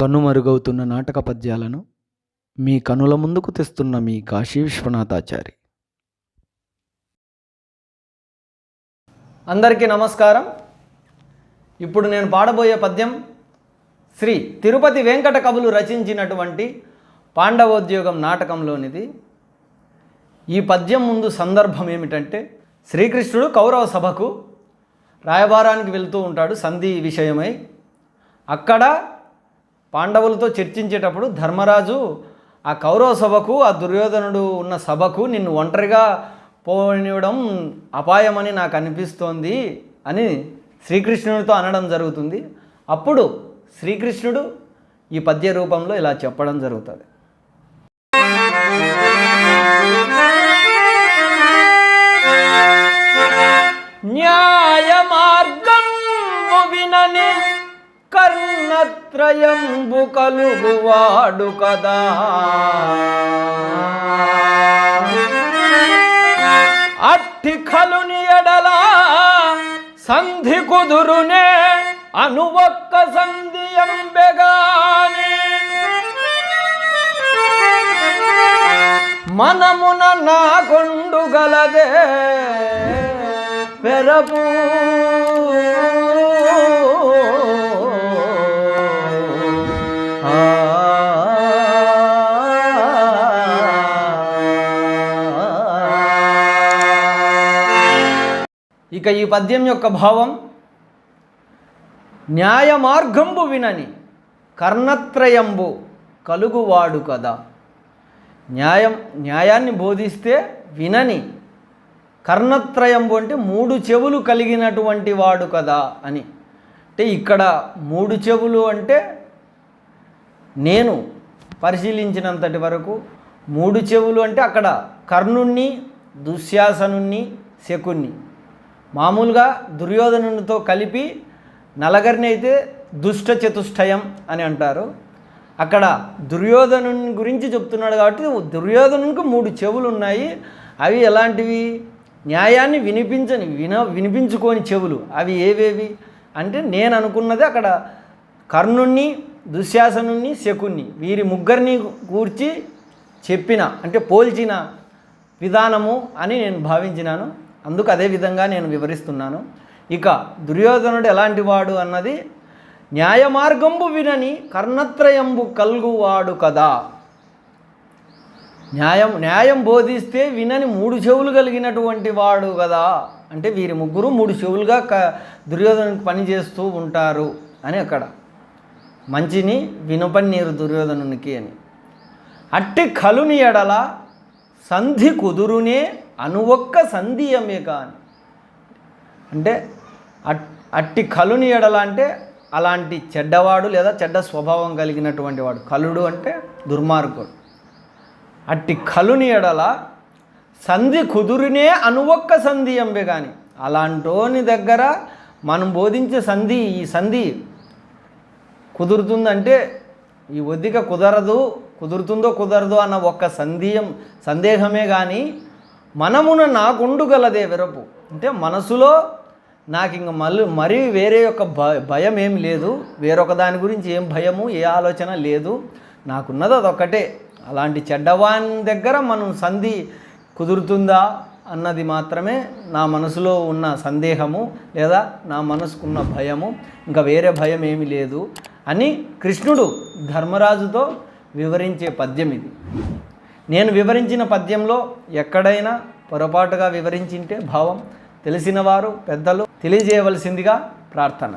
కనుమరుగవుతున్న నాటక పద్యాలను మీ కనుల ముందుకు తెస్తున్న మీ కాశీ విశ్వనాథాచారి. అందరికీ నమస్కారం. ఇప్పుడు నేను పాడబోయే పద్యం శ్రీ తిరుపతి వెంకట కవులు రచించినటువంటి పాండవోద్యోగం నాటకంలోనిది. ఈ పద్యం ముందు సందర్భం ఏమిటంటే శ్రీకృష్ణుడు కౌరవ సభకు రాయబారానికి వెళ్తూ ఉంటాడు సంధి విషయమై. అక్కడ పాండవులతో చర్చించేటప్పుడు ధర్మరాజు ఆ కౌరవ సభకు ఆ దుర్యోధనుడు ఉన్న సభకు నిన్ను ఒంటరిగా పోనివ్వడం అపాయమని నాకు అనిపిస్తోంది అని శ్రీకృష్ణుడితో అనడం జరుగుతుంది. అప్పుడు శ్రీకృష్ణుడు ఈ పద్య రూపంలో ఇలా చెప్పడం జరుగుతుంది. త్రయంబు కలుగువాడు కదా. అట్టి కలుని ఎడలా సంధి కుదురునే అనువక్క సంధి ఎంబెగాని మనమున నా కొండు గలదే పెరపు. ఇక ఈ పద్యం యొక్క భావం న్యాయ మార్గంబు వినని కర్ణత్రయంబు కలుగువాడు కదా. న్యాయం న్యాయాన్ని బోధిస్తే వినని కర్ణత్రయంబు అంటే మూడు చెవులు కలిగినటువంటి వాడు కదా అని. అంటే ఇక్కడ మూడు చెవులు అంటే నేను పరిశీలించినంతటి వరకు మూడు చెవులు అంటే అక్కడ కర్ణుణ్ణి దుశ్శాసనుణ్ణి శకుణ్ణి. మామూలుగా దుర్యోధనునితో కలిపి నలగరిని అయితే దుష్ట చతుష్టయం అని అంటారు. అక్కడ దుర్యోధనుని గురించి చెప్తున్నాడు కాబట్టి దుర్యోధనునికి మూడు చెవులు ఉన్నాయి అవి ఎలాంటివి? న్యాయాన్ని వినిపించని విన వినిపించుకోని చెవులు. అవి ఏవేవి? అంటే నేను అనుకున్నది అక్కడ కర్ణుణ్ణి దుశ్శాసనుణ్ణి శకుణ్ణి. వీరి ముగ్గురిని కూర్చి చెప్పిన అంటే పోల్చిన విధానము అని నేను భావించినాను. అందుకు అదే విధంగా నేను వివరిస్తున్నాను. ఇక దుర్యోధనుడు ఎలాంటి వాడు అన్నది న్యాయ మార్గంబు వినని కర్ణత్రయంబు కలుగువాడు కదా. న్యాయం న్యాయం బోధిస్తే వినని మూడు చెవులు కలిగినటువంటి వాడు కదా. అంటే వీరి ముగ్గురు మూడు చెవులుగా క దుర్యోధనునికి పనిచేస్తూ ఉంటారు అని అక్కడ. మంచిని వినపన్నీరు దుర్యోధనునికి అని. అట్టి కలుని ఎడల సంధి కుదురునే అనువొక్క సంధియమే కాని. అంటే అట్ అట్టి కలుని ఎడల అంటే అలాంటి చెడ్డవాడు లేదా చెడ్డ స్వభావం కలిగినటువంటి వాడు. కలుడు అంటే దుర్మార్గుడు. అట్టి కలుని ఎడల సంధి కుదురునే అనువొక్క సంధి అంబే కానీ. అలాంటోని దగ్గర మనం బోధించే సంధి ఈ సంధి కుదురుతుందంటే ఈ ఒద్దిక కుదరదు కుదురుతుందో కుదరదు అన్న ఒక్క సందేహం సందేహమే కానీ మనమున నాకుండు గలదే విరపు. అంటే మనసులో నాకు ఇంక మళ్ళీ మరీ వేరే యొక్క భ- భయం ఏం లేదు. వేరొక దాని గురించి ఏం భయము ఏ ఆలోచన లేదు. నాకున్నది అదొక్కటే. అలాంటి చెడ్డవాని దగ్గర మనం సంధి కుదురుతుందా అన్నది మాత్రమే నా మనసులో ఉన్న సందేహము లేదా నా మనసుకున్న భయము. ఇంకా వేరే భయం ఏమి లేదు అని కృష్ణుడు ధర్మరాజుతో వివరించే పద్యం ఇది. నేను వివరించిన పద్యంలో ఎక్కడైనా పొరపాటుగా వివరించింటే భావం తెలిసినవారు పెద్దలు తెలియజేయవలసిందిగా ప్రార్థన.